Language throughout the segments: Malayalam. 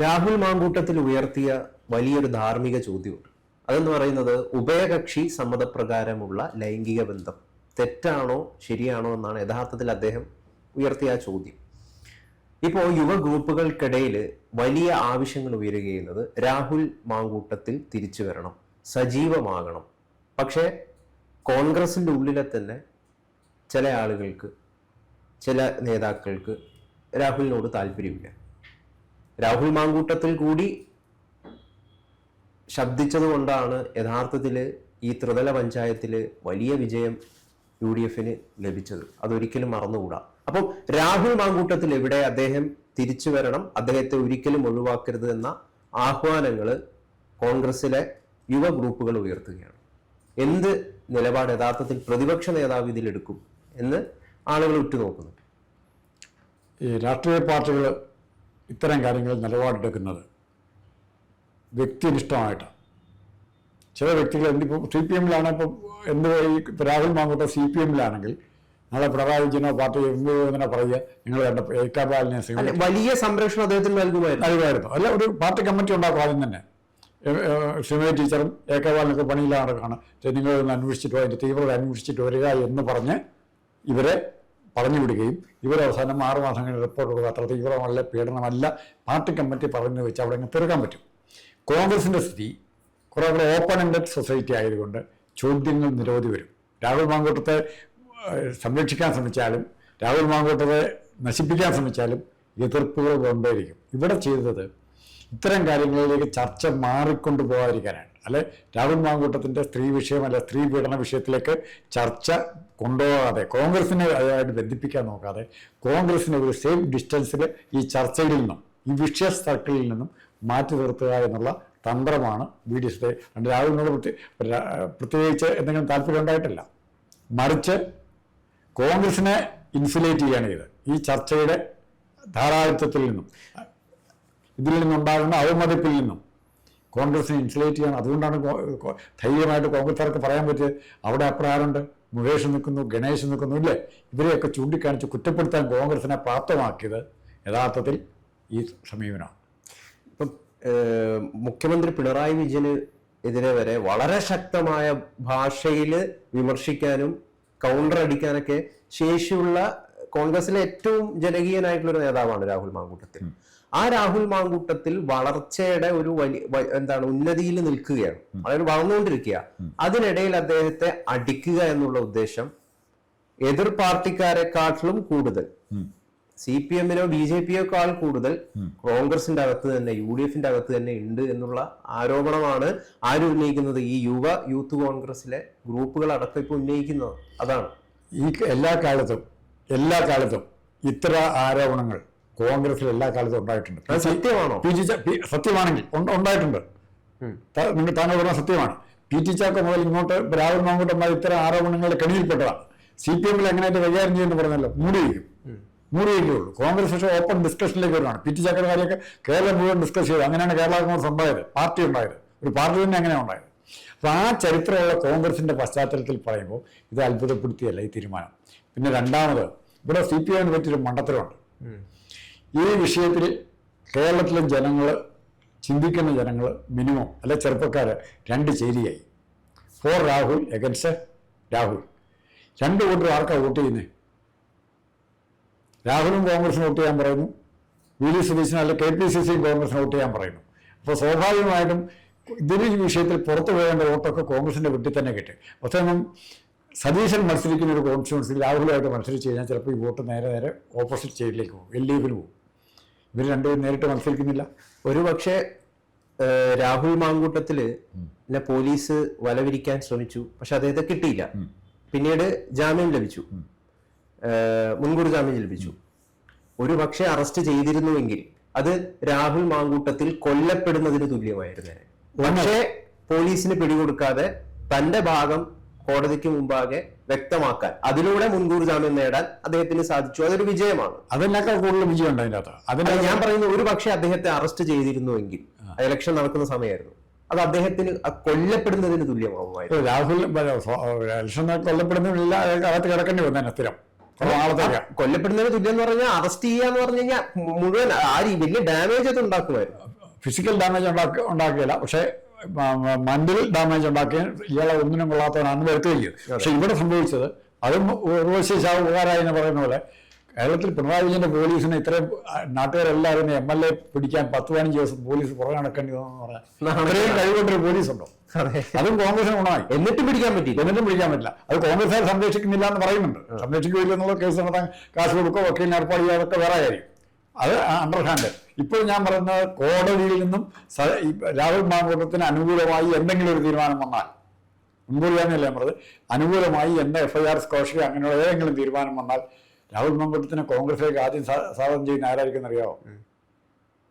രാഹുൽ മാങ്കൂട്ടത്തിൽ ഉയർത്തിയ വലിയൊരു ധാർമ്മിക ചോദ്യമുണ്ട്. അതെന്ന് പറയുന്നത് ഉഭയകക്ഷി സമ്മതപ്രകാരമുള്ള ലൈംഗിക ബന്ധം തെറ്റാണോ ശരിയാണോ എന്നാണ് യഥാർത്ഥത്തിൽ അദ്ദേഹം ഉയർത്തിയ ആ ചോദ്യം. ഇപ്പോൾ യുവ ഗ്രൂപ്പുകൾക്കിടയിൽ വലിയ ആവശ്യങ്ങൾ ഉയരുകയുന്നത് രാഹുൽ മാങ്കൂട്ടത്തിൽ തിരിച്ചു വരണം സജീവമാകണം. പക്ഷേ കോൺഗ്രസിന്റെ ഉള്ളിലെ തന്നെ ചില ആളുകൾക്ക് ചില നേതാക്കൾക്ക് രാഹുലിനോട് താല്പര്യമില്ല. രാഹുൽ മാങ്കൂട്ടത്തിൽ കൂടി ശബ്ദിച്ചതുകൊണ്ടാണ് യഥാർത്ഥത്തിൽ ഈ ത്രിതല പഞ്ചായത്തിൽ വലിയ വിജയം യു ഡി എഫിന് ലഭിച്ചത്. അതൊരിക്കലും മറന്നുകൂടാ. അപ്പം രാഹുൽ മാങ്കൂട്ടത്തിൽ എവിടെ അദ്ദേഹം തിരിച്ചു വരണം അദ്ദേഹത്തെ ഒരിക്കലും ഒഴിവാക്കരുത് എന്ന ആഹ്വാനങ്ങൾ കോൺഗ്രസിലെ യുവ ഗ്രൂപ്പുകൾ ഉയർത്തുകയാണ്. എന്ത് നിലപാട് യഥാർത്ഥത്തിൽ പ്രതിപക്ഷ നേതാവ് ഇതിലെടുക്കും എന്ന് ആളുകൾ ഉറ്റുനോക്കുന്നു? രാഷ്ട്രീയ പാർട്ടികൾ ഇത്തരം കാര്യങ്ങളിൽ നിലപാടെടുക്കുന്നത് വ്യക്തിനിഷ്ഠമായിട്ട് ചില വ്യക്തികൾ എന്തിപ്പോൾ സി പി എമ്മിലാണ് ഇപ്പോൾ എന്ത് ഇപ്പോൾ ഇപ്പൊ രാഹുൽ മാങ്കൂട്ട സി പി എമ്മിലാണെങ്കിൽ നാളെ പിണറായി വിജയനോ പാർട്ടി എം തന്നെ പറയുക നിങ്ങൾ കണ്ട ഏക്കാബാലിനെ വലിയ സംരക്ഷണം അദ്ദേഹത്തിന് നൽകുമായിരുന്നു. നൽകുമായിരുന്നു. അല്ല ഒരു പാർട്ടി കമ്മിറ്റി ഉണ്ടാക്കും ആദ്യം തന്നെ. ശ്രീമതി ടീച്ചറും ഏക്കവാലിനൊക്കെ പണിയില്ലാതെ കാണാം നിങ്ങൾ അന്വേഷിച്ചിട്ട് അന്വേഷിച്ചിട്ടോ അതിന്റെ തീവ്രത അന്വേഷിച്ചിട്ട് വരിക എന്ന് പറഞ്ഞ് ഇവരെ പറഞ്ഞു വിടുകയും ഇവർ അവസാനം ആറ് മാസം കഴിഞ്ഞ് റിപ്പോർട്ട് കൊടുക്കുക അത്ര തീവ്രമല്ല പീഡനമല്ല പാർട്ടി കമ്മിറ്റി പറഞ്ഞു വെച്ച് അവിടെ അങ്ങ് തീർക്കാൻ പറ്റും. കോൺഗ്രസിന്റെ സ്ഥിതി കുറേ കൂടെ ഓപ്പൺ എൻഡഡ് സൊസൈറ്റി ആയതുകൊണ്ട് ചോദ്യങ്ങൾ നിരവധി വരും. രാഹുൽ മാങ്കൂട്ടത്തെ സംരക്ഷിക്കാൻ ശ്രമിച്ചാലും രാഹുൽ മാങ്കൂട്ടത്തെ നശിപ്പിക്കാൻ ശ്രമിച്ചാലും എതിർപ്പുകൾ കൊണ്ടേയിരിക്കും. ഇവിടെ ചെയ്തത് ഇത്തരം കാര്യങ്ങളിലേക്ക് ചർച്ച മാറിക്കൊണ്ടു പോകാതിരിക്കാനാണ് അല്ലെ? രാഹുൽ മാങ്കൂട്ടത്തിന്റെ സ്ത്രീ വിഷയം അല്ല സ്ത്രീ പീഡന വിഷയത്തിലേക്ക് ചർച്ച കൊണ്ടുപോകാതെ കോൺഗ്രസിനെ അതായത് ബന്ധിപ്പിക്കാൻ നോക്കാതെ കോൺഗ്രസിനെ ഒരു സേഫ് ഡിസ്റ്റൻസിൽ ഈ ചർച്ചയിൽ നിന്നും ഈ വിഷയ സർക്കിളിൽ നിന്നും മാറ്റി നിർത്തുക എന്നുള്ള തന്ത്രമാണ് ബി ഡി എസ് രാഹുലിനോട് പ്രത്യേകിച്ച് എന്തെങ്കിലും താല്പര്യം ഉണ്ടായിട്ടില്ല. മറിച്ച് കോൺഗ്രസിനെ ഇൻസുലേറ്റ് ചെയ്യാണ് ചെയ്ത് ഈ ചർച്ചയുടെ ധാരാളിത്വത്തിൽ നിന്നും. ഇതിൽ നിന്നുണ്ടാകുന്ന അവമതിപ്പിൽ നിന്നും. കോൺഗ്രസിനെ ഇൻസുലേറ്റ് ചെയ്യണം. അതുകൊണ്ടാണ് ധൈര്യമായിട്ട് കോൺഗ്രസ്സുകാർക്ക് പറയാൻ പറ്റിയത് അവിടെ അപ്രകാരമുണ്ട് മുകേഷ് നിൽക്കുന്നു ഗണേശ് നിൽക്കുന്നു ഇല്ലേ? ഇവരെയൊക്കെ ചൂണ്ടിക്കാണിച്ച് കുറ്റപ്പെടുത്താൻ കോൺഗ്രസിനെ പ്രാപ്തമാക്കിയത് യഥാർത്ഥത്തിൽ ഈ സമീപനമാണ്. ഇപ്പം മുഖ്യമന്ത്രി പിണറായി വിജയന് എതിരെ വരെ വളരെ ശക്തമായ ഭാഷയിൽ വിമർശിക്കാനും കൗണ്ടർ അടിക്കാനൊക്കെ ശേഷിയുള്ള കോൺഗ്രസിലെ ഏറ്റവും ജനകീയനായിട്ടുള്ള ഒരു നേതാവാണ് രാഹുൽ മാങ്കൂട്ടത്തിൽ. ആ രാഹുൽ മാങ്കൂട്ടത്തിൽ വളർച്ചയുടെ ഒരു വലിയ എന്താണ് ഉന്നതിയിൽ നിൽക്കുകയാണ്. അതായത് വളർന്നുകൊണ്ടിരിക്കുക. അതിനിടയിൽ അദ്ദേഹത്തെ അടിക്കുക എന്നുള്ള ഉദ്ദേശം എതിർ പാർട്ടിക്കാരെക്കാട്ടിലും കൂടുതൽ. സി പി എമ്മിനോ ബി ജെ പിയേക്കാൾ കൂടുതൽ കോൺഗ്രസിന്റെ അകത്ത് തന്നെ യു ഡി എഫിന്റെ അകത്ത് തന്നെ ഉണ്ട് എന്നുള്ള ആരോപണമാണ് ആര് ഉന്നയിക്കുന്നത്? ഈ യുവ യൂത്ത് കോൺഗ്രസിലെ ഗ്രൂപ്പുകൾ അടക്കം ഇപ്പൊ ഉന്നയിക്കുന്നത്. അതാണ്. ഈ എല്ലാ കാലത്തും എല്ലാ കാലത്തും ഇത്ര ആരോപണങ്ങൾ കോൺഗ്രസിൽ എല്ലാ കാലത്തും ഉണ്ടായിട്ടുണ്ട്. സത്യമാണോ? പി ചാ- സത്യമാണെങ്കിൽ ഉണ്ട്- ഉണ്ടായിട്ടുണ്ട്. നിങ്ങൾ താങ്കൾ പറഞ്ഞ സത്യമാണ്. പി ടി ചാക്ക മുതൽ ഇങ്ങോട്ട് രാഹുൽ മാങ്കൂട്ടന്മാർ ഇത്തരം ആരോപണങ്ങൾ കെണിയിൽപ്പെട്ടതാണ് സി പി എമ്മിൽ എങ്ങനെയായിട്ട് കൈകാര്യം ചെയ്യുമെന്ന് പറഞ്ഞല്ലോ? മൂടിയിരിക്കും മൂടിയിരിക്കേ ഉള്ളൂ കോൺഗ്രസ് പക്ഷേ ഓപ്പൺ ഡിസ്കഷനിലേക്ക് വരുവാണ് പി ടി ചാക്കയുടെ കാര്യമൊക്കെ കേരളം മുഴുവൻ ഡിസ്കസ് ചെയ്തു. അങ്ങനെയാണ് കേരള കോൺഗ്രസ് ഉണ്ടായത്. പാർട്ടി ഉണ്ടായത്. ഒരു പാർട്ടി തന്നെ അങ്ങനെ ഉണ്ടായത്. അപ്പോൾ ആ ചരിത്രമുള്ള കോൺഗ്രസിന്റെ പശ്ചാത്തലത്തിൽ പറയുമ്പോൾ ഇത് അത്ഭുതപ്പെടുത്തിയല്ല ഈ തീരുമാനം. പിന്നെ രണ്ടാമത് ഇവിടെ സി പി എമ്മിന് പറ്റിയൊരു മണ്ടത്തരമുണ്ട്. ഈ വിഷയത്തിൽ കേരളത്തിലെ ജനങ്ങൾ ചിന്തിക്കുന്ന ജനങ്ങൾ മിനിമം അല്ല ചെറുപ്പക്കാർ രണ്ട് ചേരിയായി. ഫോർ രാഹുൽ എഗൻസ്റ്റ് രാഹുൽ രണ്ട് കൂട്ടർ ആർക്കാണ് വോട്ട് ചെയ്യുന്നത് രാഹുലും കോൺഗ്രസിന് വോട്ട് ചെയ്യാൻ പറയുന്നു. വി ഡി സതീശനും അല്ലെ കെ പി സി സിയും കോൺഗ്രസിന് വോട്ട് ചെയ്യാൻ പറയുന്നു. അപ്പോൾ സ്വാഭാവികമായിട്ടും ഇതിന് ഈ വിഷയത്തിൽ പുറത്തു പോകേണ്ട വോട്ടൊക്കെ കോൺഗ്രസിന്റെ വീട്ടിൽ തന്നെ കിട്ടും. അവസാനം സതീശൻ മത്സരിക്കുന്ന ഒരു കോൺസ്റ്റിറ്റ്യൻസിൽ രാഹുലുമായിട്ട് മത്സരിച്ച് കഴിഞ്ഞാൽ ചിലപ്പോൾ ഈ വോട്ട് നേരെ നേരെ ഓപ്പോസിറ്റ് സൈഡിലേക്ക് പോകും. എൽ ഡി എഫിന് പോകും. ഇവർ രണ്ടുപേരും നേരിട്ട് മത്സരിക്കുന്നില്ല. ഒരു പക്ഷേ രാഹുൽ മാങ്കൂട്ടത്തിൽ പോലീസ് വലവിരിക്കാൻ ശ്രമിച്ചു. പക്ഷെ അദ്ദേഹത്തെ കിട്ടിയില്ല. പിന്നീട് ജാമ്യം ലഭിച്ചു. മുൻകൂർ ജാമ്യം ലഭിച്ചു. ഒരു പക്ഷെ അറസ്റ്റ് ചെയ്തിരുന്നുവെങ്കിൽ അത് രാഹുൽ മാങ്കൂട്ടത്തിൽ കൊല്ലപ്പെടുന്നതിന് തുല്യമായിരുന്നു. പക്ഷേ പോലീസിന് പിടികൊടുക്കാതെ തന്റെ ഭാഗം കോടതിക്ക് മുമ്പാകെ വ്യക്തമാക്കാൻ. അതിലൂടെ മുൻകൂർ ജാമ്യം നേടാൻ അദ്ദേഹത്തിന് സാധിച്ചു. അതൊരു വിജയമാണ്. അതിനേക്കാൾ കൂടുതൽ വിജയം ഉണ്ട് അതിന്റെ അകത്ത്. ഞാൻ പറയുന്നു ഒരു പക്ഷേ അദ്ദേഹത്തെ അറസ്റ്റ് ചെയ്തിരുന്നുവെങ്കിൽ ഇലക്ഷൻ നടക്കുന്ന സമയമായിരുന്നു. അത് അദ്ദേഹത്തിന് കൊല്ലപ്പെടുന്നതിന് തുല്യമാവുമായിരുന്നു. രാഹുൽ ഇലക്ഷൻ കൊല്ലപ്പെടുന്നില്ല അകത്ത് കിടക്കേണ്ടി വന്നേനെ സ്ഥിരം. കൊല്ലപ്പെടുന്നതിന് തുല്യം എന്ന് പറഞ്ഞാൽ അറസ്റ്റ് ചെയ്യാന്ന് പറഞ്ഞു കഴിഞ്ഞാൽ മുഴുവൻ ആര് വലിയ ഡാമേജ് അത് ഉണ്ടാക്കുമായിരുന്നു. ഫിസിക്കൽ ഡാമേജ് ഉണ്ടാക്കുക ഉണ്ടാക്കിയില്ല പക്ഷേ മന്റൽ ഡാമേജ് ഉണ്ടാക്കുകയും ഇയാളെ ഒന്നിനും കൊള്ളാത്തവനാണെന്ന് വരുത്തുകയും പക്ഷെ ഇവിടെ സംഭവിച്ചത് അതും ഉർവശി ഉപകാരമായി എന്ന് പറയുന്ന പോലെ കേരളത്തിൽ പിണറായി വിജയന്റെ പോലീസിനെ ഇത്രയും നാട്ടുകാരെല്ലാവരും എം എൽ എ പിടിക്കാൻ പത്ത് പതിനഞ്ച് ദിവസം പോലീസ് പുറകെ നടക്കേണ്ടി പറഞ്ഞാൽ അത്രയും കഴിവുകൊണ്ടൊരു പോലീസ് ഉണ്ടോ അതെ. കോൺഗ്രസിന് ഗുണമായി. എന്നിട്ടും പിടിക്കാൻ പറ്റി എന്നിട്ടും പിടിക്കാൻ പറ്റില്ല. അത് കോൺഗ്രസ്സുകാർ സംരക്ഷിക്കുന്നില്ല എന്ന് പറയുന്നുണ്ട്. സംരക്ഷിക്കില്ല എന്നുള്ള കേസ് നടത്താൻ കാശ് കൊടുക്കോ വക്കീലിന് ഏർപ്പാട് ചെയ്യാതൊക്കെ വേറെ കാര്യം. അത് അണ്ടർഹാൻഡ് ഇപ്പോൾ ഞാൻ പറയുന്നത് കോടതിയിൽ നിന്നും രാഹുൽ മാങ്കൂട്ടത്തിന് അനുകൂലമായി എന്തെങ്കിലും ഒരു തീരുമാനം വന്നാൽ ഞാൻ പറഞ്ഞത് അനുകൂലമായി എന്ന എഫ് ഐ ആർ സ്കോഷി അങ്ങനെയുള്ള ഏതെങ്കിലും തീരുമാനം വന്നാൽ രാഹുൽ മാങ്കൂട്ടത്തിന് കോൺഗ്രസിലേക്ക് ആദ്യം സ്വാഗതം ചെയ്യുന്ന ആരായിരിക്കും അറിയാമോ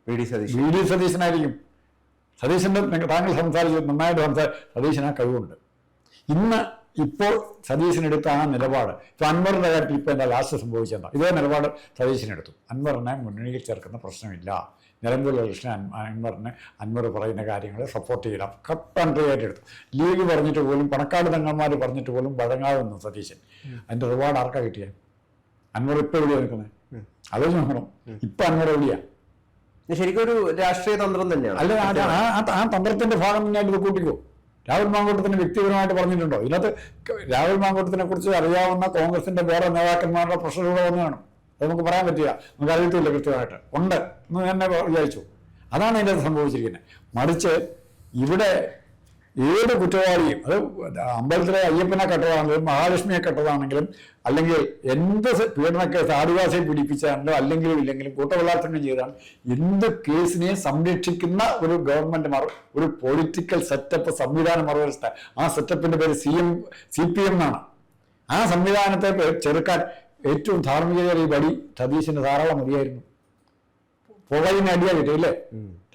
V D Satheesan. V D സതീശനായിരിക്കും സതീശന്റെ താങ്കൾ സംസാരിച്ചു നന്നായിട്ട് സംസാരിച്ചു സതീശന് ആ കഴിവുണ്ട്. ഇന്ന് ഇപ്പോൾ സതീശനെടുത്ത ആ നിലപാട്. ഇപ്പൊ അൻവറിന്റെ കാര്യത്തിൽ ഇപ്പൊ എന്താ ലാസ്റ്റ് സംഭവിച്ചെന്താ? ഇതേ നിലപാട് സതീശനെടുത്തു. അൻവറിനെ മുന്നണിയിൽ ചേർക്കുന്ന പ്രശ്നമില്ല. നിലമ്പൂർ കൃഷ്ണൻ അൻ- അൻവറിന് അൻവർ പറയുന്ന കാര്യങ്ങളെ സപ്പോർട്ട് ചെയ്യണം. ആയിട്ട് എടുത്തു ലീഗ് പറഞ്ഞിട്ട് പോലും പണക്കാട് തങ്ങന്മാർ പറഞ്ഞിട്ട് പോലും വഴങ്ങാതെന്നു സതീശൻ. അതിന്റെ റിവാർഡ് ആർക്കാ കിട്ടിയ? അൻവർ ഇപ്പൊ എവിടെയാണ് നിൽക്കുന്നത് ആലോചിച്ച് നോക്കണം. ഇപ്പൊ അൻവർ എവിടെയാ? ഇത് ശരിക്കും ഒരു രാഷ്ട്രീയ തന്ത്രം തന്നെയാണ്. അല്ല ആ- തന്ത്രത്തിന്റെ ഭാഗം തന്നെയായിട്ട് ഇത് കൂട്ടിക്കോ. രാഹുൽ മാങ്കോട്ടത്തിന് വ്യക്തിപരമായിട്ട് പറഞ്ഞിട്ടുണ്ടോ? ഇതിനകത്ത് രാഹുൽ മാങ്കോട്ടത്തിനെ കുറിച്ച് അറിയാവുന്ന കോൺഗ്രസിന്റെ വേറെ നേതാക്കന്മാരുടെ പ്രഷറുകൂടെ ഒന്നാണ് അത് നമുക്ക് പറയാൻ പറ്റില്ല. നമുക്ക് അറിയത്തില്ല കൃത്യമായിട്ട്. ഉണ്ട് എന്ന് തന്നെ വിചാരിച്ചു. അതാണ് അകത്ത് സംഭവിച്ചിരിക്കുന്നത്. മറിച്ച് ഇവിടെ ഏത് കുറ്റവാളിയും അത് അമ്പലത്തിലെ അയ്യപ്പനെ കെട്ടതാണെങ്കിലും മഹാലക്ഷ്മിയെ കെട്ടതാണെങ്കിലും അല്ലെങ്കിൽ എന്ത് പീഡനക്കേസ് ആദിവാസിയെ പിടിപ്പിച്ചാണെങ്കിലും അല്ലെങ്കിലും ഇല്ലെങ്കിലും കൂട്ടബലാത്സംഗം ചെയ്താണ് എന്ത് കേസിനെ സംരക്ഷിക്കുന്ന ഒരു ഗവൺമെന്റ് മറ ഒരു പൊളിറ്റിക്കൽ സെറ്റപ്പ് സംവിധാനം മറുവശത്ത ആ സെറ്റപ്പിന്റെ പേര് C M C P M എന്നാണ്. ആ സംവിധാനത്തെ ചെറുക്കാൻ ഏറ്റവും ധാർമ്മികതയുടെ ഈ വടി സതീശന് ധാരാളം മതിയായിരുന്നു പുകയിന് അടിയാ കിട്ടും അല്ലേ?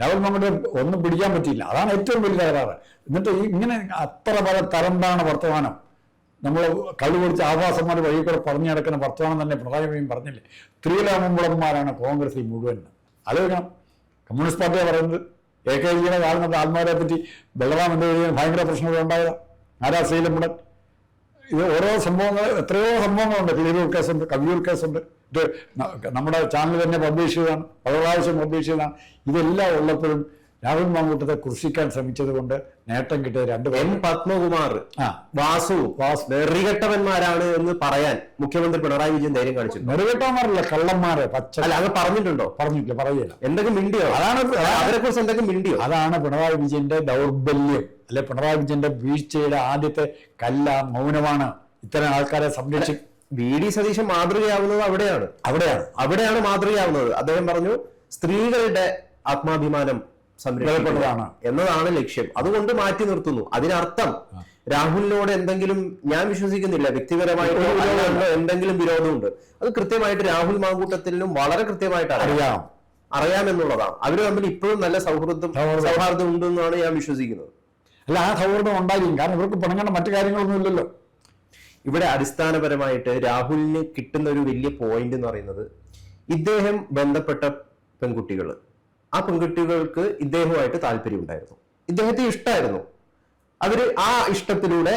രാഹുൽ നമ്മുടെ ഒന്നും പിടിക്കാൻ പറ്റിയില്ല. അതാണ് ഏറ്റവും വലിയ തകരാറ്. എന്നിട്ട് ഈ ഇങ്ങനെ അത്ര പല തരംതാണ് വർത്തമാനം. നമ്മൾ കള്ളു കുടിച്ച് ആഭാസന്മാർ വഴി കൂടെ പറഞ്ഞു നടക്കുന്ന വർത്തമാനം തന്നെ പിണറായി പറഞ്ഞില്ലേ? സ്ത്രീലാമുമ്പളന്മാരാണ് കോൺഗ്രസ് ഈ മുഴുവൻ. ആലോചിക്കണം. കമ്മ്യൂണിസ്റ്റ് പാർട്ടിയാണ് പറയുന്നത്. എ കെ ജിയുടെ കാലത്ത് ആത്മാരെ പറ്റി ബലറാം എന്ത് ഭയങ്കര പ്രശ്നങ്ങൾ ഉണ്ടായത്. ആരാ ശ്രീലമ്പടൻ. ഇത് ഓരോ സംഭവങ്ങൾ എത്രയോ സംഭവങ്ങളുണ്ട്. കിളിയൂർ കേസുണ്ട് കവിയൂർ കേസുണ്ട് ഇത് നമ്മുടെ ചാനൽ തന്നെ പബ്ലിഷ് ചെയ്താണ് പല പ്രാവശ്യം പബ്ലിഷ് ചെയ്താണ് ഇതെല്ലാം ഉള്ളപ്പോഴും രാഹുൽ മാങ്കൂട്ടത്തെ കൃഷിക്കാൻ ശ്രമിച്ചത് കൊണ്ട് നേട്ടം കിട്ടിയ രണ്ട് എം പേരും പത്മകുമാർ വാസു നെറികെട്ടവന്മാരാണ് എന്ന് പറയാൻ മുഖ്യമന്ത്രി പിണറായി വിജയൻ ധൈര്യം കാണിച്ചു. വെറികെട്ടവന്മാരല്ല കള്ളന്മാരെ പച്ച അല്ല അത് പറഞ്ഞിട്ടുണ്ടോ? പറഞ്ഞിട്ടില്ല പറയില്ല എന്തെങ്കിലും മിണ്ടിയോ? അതാണ് അവരെ കുറിച്ച് എന്തെങ്കിലും മിണ്ടിയോ? അതാണ് പിണറായി വിജയന്റെ ദൗർബല്യം. അല്ലെ പിണറായി വിജയന്റെ വീഴ്ചയുടെ ആദ്യത്തെ കല്ല മൗനമാണ് ഇത്തരം ആൾക്കാരെ സംരക്ഷി വി ഡി സതീശൻ മാതൃകയാവുന്നത് അവിടെയാണ്. അവിടെയാണ്. അവിടെയാണ് മാതൃകയാവുന്നത്. അദ്ദേഹം പറഞ്ഞു സ്ത്രീകളുടെ ആത്മാഭിമാനം സംരക്ഷിക്കപ്പെട്ടതാണ് എന്നതാണ് ലക്ഷ്യം. അതുകൊണ്ട് മാറ്റി നിർത്തുന്നു. അതിനർത്ഥം രാഹുലിനോട് എന്തെങ്കിലും ഞാൻ വിശ്വസിക്കുന്നില്ല. വ്യക്തിപരമായിട്ടോ എന്തെങ്കിലും വിരോധമുണ്ട്. അത് കൃത്യമായിട്ട് രാഹുൽ മാങ്കൂട്ടത്തിലും വളരെ കൃത്യമായിട്ട് അറിയാം. അറിയാം എന്നുള്ളതാണ് അവർ തമ്മിൽ ഇപ്പോഴും നല്ല സൗഹൃദം സൗഹൃദം. സൗഹാർദ്ദം ഉണ്ടെന്നാണ് ഞാൻ വിശ്വസിക്കുന്നത്. അല്ല ആ സൗഹൃദം ഉണ്ടായിരിക്കും. കാരണം ഇവർക്ക് പിണങ്ങേണ്ട മറ്റു കാര്യങ്ങളൊന്നും ഇല്ലല്ലോ. ഇവിടെ അടിസ്ഥാനപരമായിട്ട് രാഹുലിന് കിട്ടുന്ന ഒരു വലിയ പോയിന്റ് എന്ന് പറയുന്നത് ഇദ്ദേഹം ബന്ധപ്പെട്ട പെൺകുട്ടികൾ ആ പെൺകുട്ടികൾക്ക് ഇദ്ദേഹവുമായിട്ട് താല്പര്യം ഉണ്ടായിരുന്നു ഇദ്ദേഹത്തെ ഇഷ്ടമായിരുന്നു അവർ ആ ഇഷ്ടത്തിലൂടെ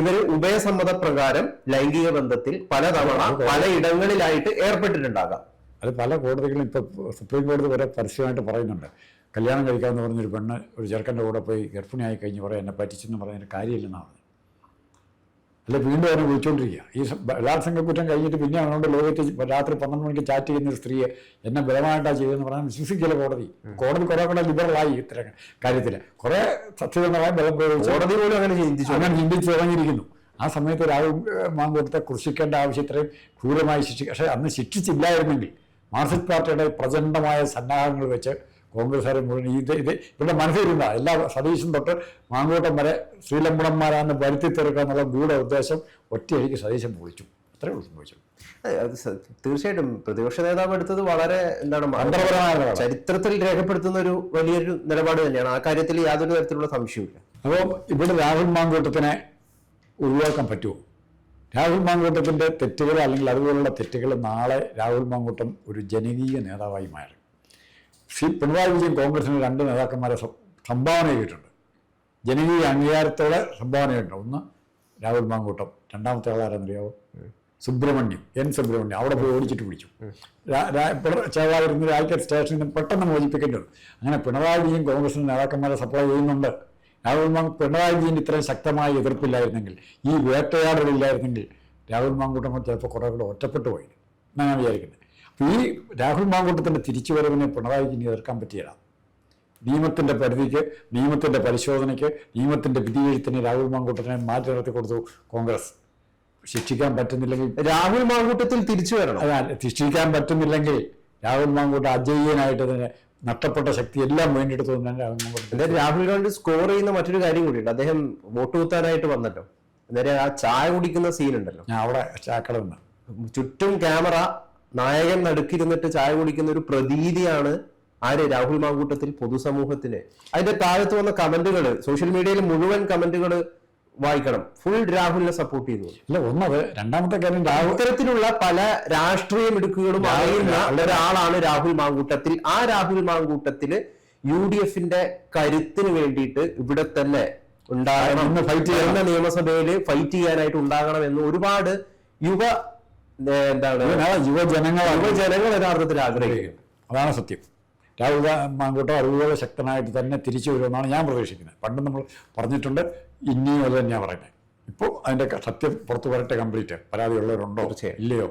ഇവർ ഉഭയസമ്മത പ്രകാരം ലൈംഗിക ബന്ധത്തിൽ പലതവണ പലയിടങ്ങളിലായിട്ട് ഏർപ്പെട്ടിട്ടുണ്ടാകാം. അത് പല കോടതികളും ഇപ്പൊ സുപ്രീം കോടതി വരെ പരസ്യമായിട്ട് പറയുന്നുണ്ട്. കല്യാണം കഴിക്കാമെന്ന് പറഞ്ഞൊരു പെണ്ണ് ഒരു ചെറുക്കന്റെ കൂടെ പോയി ഗർഭിണിയായി കഴിഞ്ഞ് പറയാം എന്നെ പറ്റിച്ചെന്ന് പറഞ്ഞതിന് കാര്യമില്ലെന്നാണ്. അല്ല വീണ്ടും അവർ വിളിച്ചുകൊണ്ടിരിക്കുക ഈ ബലാത്സംഗ കുറ്റം കഴിഞ്ഞിട്ട് പിന്നെ അവനോട് ലോകത്ത് രാത്രി പന്ത്രണ്ട് മണിക്ക് ചാറ്റ് ചെയ്യുന്ന സ്ത്രീയെ എന്നെ ബലമായിട്ടാണ് ചെയ്തതെന്ന് പറഞ്ഞാൽ വിശ്വസിക്കില്ല കോടതി. കോടതി കുറെ കൂടെ ലിബറലായി ഇത്തരം കാര്യത്തിൽ കുറെ സത്യസന്ധമായ ബലം പ്രയോഗിച്ചു കോടതി പോലും അങ്ങനെ ചിന്തിച്ചു അങ്ങനെ ചിന്തിച്ച് തുടങ്ങിയിരിക്കുന്നു. ആ സമയത്ത് രാഹുൽ മാങ്കൂട്ടത്തെ കുറിച്ചിക്കേണ്ട ആവശ്യം ഇത്രയും ക്രൂരമായി ശിക്ഷിക്കുക പക്ഷേ അന്ന് ശിക്ഷിച്ചില്ലായിരുന്നെങ്കിൽ മാർസിസ്റ്റ് പാർട്ടിയുടെ പ്രചണ്ഡമായ സന്നാഹങ്ങൾ വെച്ച് കോൺഗ്രസ്സുകാരെ മുഴുവൻ ഇത് ഇത് ഇവരുടെ മനസ്സിലിരുന്ന. എല്ലാ സതീശൻ തൊട്ട് മാങ്കൂട്ടം വരെ ശ്രീലമ്പടന്മാരാന്ന് വരുത്തി തീർക്കുക എന്നുള്ള ഗൂഢ ഉദ്ദേശം ഒറ്റയടിക്ക് സതീശൻ പൊളിച്ചു. അത്രേ ഉള്ളൂ സംഭവിച്ചു അത് അത് തീർച്ചയായിട്ടും പ്രതിപക്ഷ നേതാവ് എടുത്തത് വളരെ എന്താണ് ചരിത്രത്തിൽ രേഖപ്പെടുത്തുന്ന ഒരു വലിയൊരു നിലപാട് തന്നെയാണ്. ആ കാര്യത്തിൽ യാതൊരു തരത്തിലുള്ള സംശയവുമില്ല. അപ്പോൾ ഇവിടെ രാഹുൽ മാങ്കൂട്ടത്തിനെ ഒഴിവാക്കാൻ പറ്റുമോ? രാഹുൽ മാങ്കൂട്ടത്തിന്റെ തെറ്റുകൾ അല്ലെങ്കിൽ അതുപോലുള്ള തെറ്റുകൾ നാളെ രാഹുൽ മാങ്കൂട്ടം ഒരു ജനകീയ നേതാവായി മാറും. സി പിണറായി വിജയൻ കോൺഗ്രസിന് രണ്ട് നേതാക്കന്മാരെ സംഭാവന ചെയ്തിട്ടുണ്ട്. ജനകീയ അംഗീകാരത്തോടെ സംഭാവന ചെയ്തിട്ടുണ്ട്. ഒന്ന് രാഹുൽ മാങ്കൂട്ടം രണ്ടാമത്തെ ആളാരെന്നറിയാവോ സുബ്രഹ്മണ്യം എൻ സുബ്രഹ്മണ്യം അവിടെ പോയി ഓടിച്ചിട്ട് പിടിച്ചു. ചേവായിരുന്ന രാജ്യത്തെ സ്റ്റേഷനിൽ നിന്ന് പെട്ടെന്ന് മോചിപ്പിക്കേണ്ടി വന്നു. അങ്ങനെ പിണറായി വിജയൻ കോൺഗ്രസിന് നേതാക്കന്മാരെ സപ്ലൈ ചെയ്യുന്നുണ്ട്. രാഹുൽ മാങ്കൂട്ടം പിണറായി വിജയൻ ഇത്രയും ശക്തമായ എതിർപ്പില്ലായിരുന്നെങ്കിൽ ഈ വേട്ടയാടലില്ലായിരുന്നെങ്കിൽ രാഹുൽ മാങ്കൂട്ടം ചിലപ്പോൾ കുറേ കൂടെ ഒറ്റപ്പെട്ടു പോയി എന്നാണ് ഞാൻ വിചാരിക്കുന്നത്. ഈ രാഹുൽ മാങ്കൂട്ടത്തിന്റെ തിരിച്ചുവരവിനെ പിണറായിക്ക് ഇനി എതിർക്കാൻ പറ്റിയതാണ് നിയമത്തിന്റെ പരിധിക്ക് നിയമത്തിന്റെ പരിശോധനയ്ക്ക് നിയമത്തിന്റെ വിധിയെഴുത്തിന് രാഹുൽ മാങ്കൂട്ടത്തിനെ മാറ്റി നിർത്തി കൊടുത്തു കോൺഗ്രസ്. ശിക്ഷിക്കാൻ പറ്റുന്നില്ലെങ്കിൽ രാഹുൽ മാങ്കൂട്ടത്തിൽ തിരിച്ചു വരണം. അതാ ശിക്ഷിക്കാൻ പറ്റുന്നില്ലെങ്കിൽ രാഹുൽ മാങ്കൂട്ട അജയ്യനായിട്ട് തന്നെ നഷ്ടപ്പെട്ട ശക്തി എല്ലാം വേണ്ടിയെടുത്തു തന്നെ രാഹുൽ മാങ്കൂട്ട എന്തായാലും രാഹുൽ ഗാന്ധി സ്കോർ ചെയ്യുന്ന മറ്റൊരു കാര്യം കൂടിയുണ്ട്. അദ്ദേഹം വോട്ട് കുത്താനായിട്ട് വന്നല്ലോ. നേരെ ആ ചായ കുടിക്കുന്ന സീൻ ഉണ്ടല്ലോ. ഞാൻ അവിടെ ചാക്കളുണ്ട് ചുറ്റും ക്യാമറ നായകൻ നടുക്കിരുന്നിട്ട് ചായ കുടിക്കുന്ന ഒരു പ്രതീതിയാണ് ആര്? രാഹുൽ മാങ്കൂട്ടത്തിൽ പൊതുസമൂഹത്തിന്. അതിന്റെ താഴത്ത് വന്ന കമന്റുകൾ സോഷ്യൽ മീഡിയയിൽ മുഴുവൻ കമന്റുകൾ വായിക്കണം. ഫുൾ രാഹുലിനെ സപ്പോർട്ട് ചെയ്തു. അല്ല ഒന്നത് രണ്ടാമത്തെ കാര്യം രാഹുൽ ഇത്തരത്തിലുള്ള പല രാഷ്ട്രീയ മിടുക്കുകളും അറിയുന്ന ഒരാളാണ് രാഹുൽ മാങ്കൂട്ടത്തിൽ. ആ രാഹുൽ മാങ്കൂട്ടത്തിൽ യു ഡി എഫിന്റെ കരുത്തിന് വേണ്ടിയിട്ട് ഇവിടെ തന്നെ ഉണ്ടാകണം ഫൈറ്റ് ചെയ്യുന്ന നിയമസഭയിൽ ഫൈറ്റ് ചെയ്യാനായിട്ട് ഉണ്ടാകണം എന്ന് ഒരുപാട് യുവ എന്താണ്? യുവജനങ്ങൾ യുവജനങ്ങൾ യഥാർത്ഥത്തിൽ ആഗ്രഹിക്കും അതാണ് സത്യം. രാഹുൽ മാങ്കൂട്ടം അതുപോലെ ശക്തനായിട്ട് തന്നെ തിരിച്ചു വരുമെന്നാണ് ഞാൻ പ്രതീക്ഷിക്കുന്നത്. പണ്ട് നമ്മൾ പറഞ്ഞിട്ടുണ്ട് ഇനിയും അത് തന്നെയാണ് പറയുന്നത് ഇപ്പോൾ അതിന്റെ സത്യം പുറത്തു വരട്ടെ കംപ്ലീറ്റ്. പരാതിയുള്ളവരുണ്ടോ. ഇല്ലയോ?